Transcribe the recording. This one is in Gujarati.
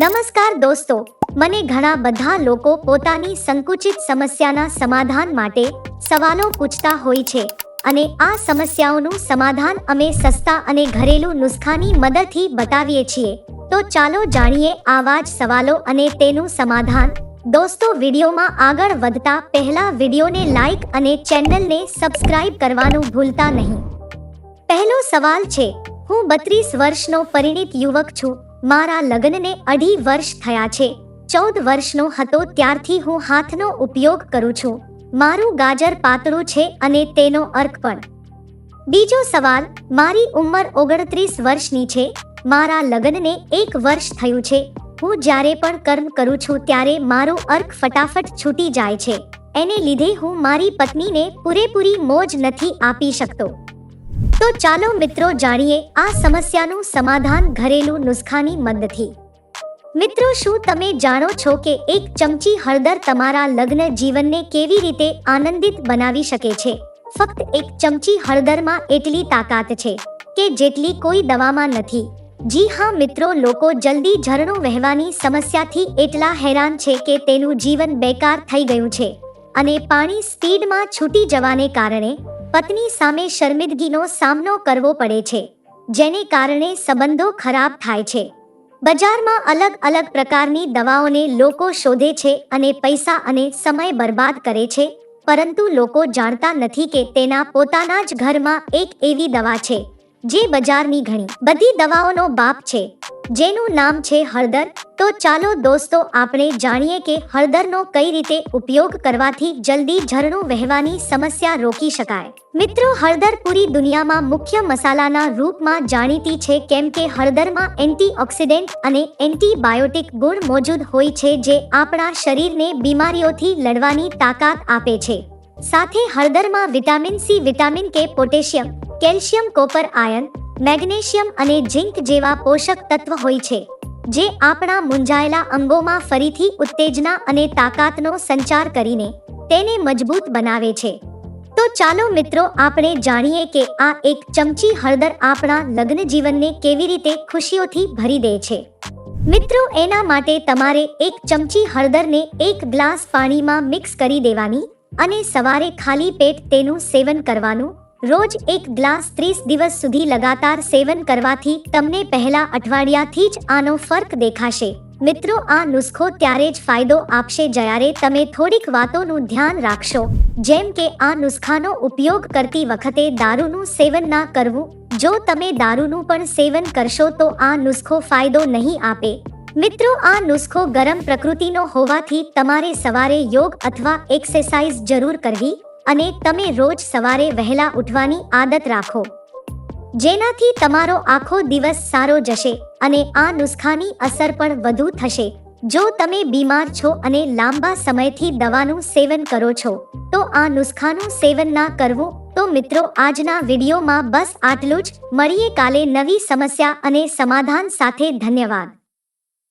નમસ્કાર દોસ્તો. મને ઘણા બધા લોકો પોતાની સંકુચિત સમસ્યાના સમાધાન માટે સવાલો પૂછતા હોય છે અને આ સમસ્યાઓનું સમાધાન અમે સસ્તા અને ઘરેલું નુસ્ખાની મદદથી બતાવીએ છીએ. તો ચાલો જાણીએ આવા જ સવાલો અને તેનું સમાધાન. દોસ્તો, વિડીયોમાં આગળ વધતા પહેલા વિડીયોને લાઈક અને ચેનલને સબસ્ક્રાઇબ કરવાનું ભૂલતા નહીં. પહેલો સવાલ છે, હું બત્રીસ વર્ષનો પરિણિત યુવક છું. મારા લગ્નને અઢી વર્ષ થયા છે. ચૌદ વર્ષનો હતો ત્યારથી હું હાથનો ઉપયોગ કરું છું. મારું ગાજર પાતળું છે અને તેનો અર્ક પણ બીજો સવાલ, મારી ઉંમર ઓગણત્રીસ વર્ષની છે. મારા લગ્નને એક વર્ષ થયું છે. હું જ્યારે પણ કર્મ કરું છું ત્યારે મારો અર્ક ફટાફટ છૂટી જાય છે. એને લીધે હું મારી પત્નીને પૂરેપૂરી મોજ નથી આપી શકતો. તો ચાલો મિત્રો જાણીએ આ સમસ્યાનું સમાધાન ઘરેલું નુસ્ખાની મદદથી. મિત્રો, શું તમે જાણો છો કે એક ચમચી હળદર તમારા લગ્ન જીવનને કેવી રીતે આનંદિત બનાવી શકે છે? ફક્ત એક ચમચી હળદરમાં એટલી તાકાત છે કે જેટલી કોઈ દવામાં નથી. જી હા, મિત્રો, લોકો જલ્દી ઝરણું વહેવાની સમસ્યાથી એટલા હેરાન છે કે તેનું જીવન બેકાર થઈ ગયું છે અને પાણી સ્પીડમાં છૂટી જવાને કારણે પત્ની સામે શર્મિંદગીનો સામનો કરવો પડે છે, જેને કારણે સંબંધો ખરાબ થાય છે. બજારમાં અલગ અલગ પ્રકારની દવાઓને લોકો શોધે છે અને પૈસા અને સમય બરબાદ કરે છે, પરંતુ લોકો જાણતા નથી કે તેના પોતાના જ ઘરમાં એક એવી દવા છે, જે બજારની ઘણી બધી દવાઓનો બાપ છે, જેનું નામ છે હળદર તો ચાલો દોસ્તો, આપણે જાણીએ કે હળદરનો કઈ રીતે ઉપયોગ કરવાથી જલ્દી ઝરણું વહેવાની સમસ્યા રોકી શકાય. મિત્રો, હળદર પૂરી દુનિયામાં મુખ્ય મસાલાના રૂપમાં જાણીતી છે કેમ કે હળદરમાં એન્ટીઓક્સિડન્ટ અને એન્ટીબાયોટિક ગુણ મોજૂદ હોય છે જે આપણા શરીરને બીમારીઓથી લડવાની તાકાત આપે છે. સાથે હળદરમાં vitamin C, vitamin K, potassium, calcium, copper iron magnesium અને ઝિંક જેવા પોષક તત્વ હોય છે. જે આપણા મૂંઝાયેલા અંગોમાં ફરીથી ઉત્તેજના અને તાકાતનો સંચાર કરીને તેને મજબૂત બનાવે છે. તો ચાલો મિત્રો આપણે જાણીએ કે આ એક ચમચી હળદર આપણા લગ્ન જીવનને કેવી રીતે ખુશીઓથી ભરી દે છે. મિત્રો એના માટે તમારે એક ચમચી હળદરને એક ગ્લાસ પાણીમાં મિક્સ કરી દેવાની અને સવારે ખાલી પેટ તેનું સેવન કરવાનું રોજ એક ગ્લાસ ત્રીસ દિવસ સુધી લગાતાર સેવન કરવાથી તમને પહેલા અઠવાડિયાથી જ આનો ફર્ક દેખાશે. મિત્રો, આ નુસ્ખો ત્યારે જ ફાયદો આપશે જ્યારે તમે થોડીક વાતોનું ધ્યાન રાખશો. જેમ કે, આ નુસ્ખાનો ઉપયોગ કરતી વખતે દારૂનું સેવન ના કરવું. જો તમે દારૂનું પણ સેવન કરશો તો આ નુસ્ખો ફાયદો નહીં આપે. મિત્રો, આ નુસ્ખો ગરમ પ્રકૃતિનો હોવાથી તમારે સવારે યોગ અથવા એક્સરસાઇઝ જરૂર કરવી. અને તમે રોજ સવારે વહેલા ઉઠવાની આદત રાખો. જેનાથી તમારો આખો દિવસ સારો જશે અને આ નુસ્ખાની અસર પણ વધુ થશે. જો તમે બીમાર છો અને લાંબા સમયથી દવાનું સેવન કરો છો, તો આ નુસ્ખાનું સેવન ના કરવું, તો મિત્રો આજના વિડીયોમાં બસ આટલું જ. મળીએ કાલે નવી સમસ્યા અને સમાધાન સાથે ધન્યવાદ.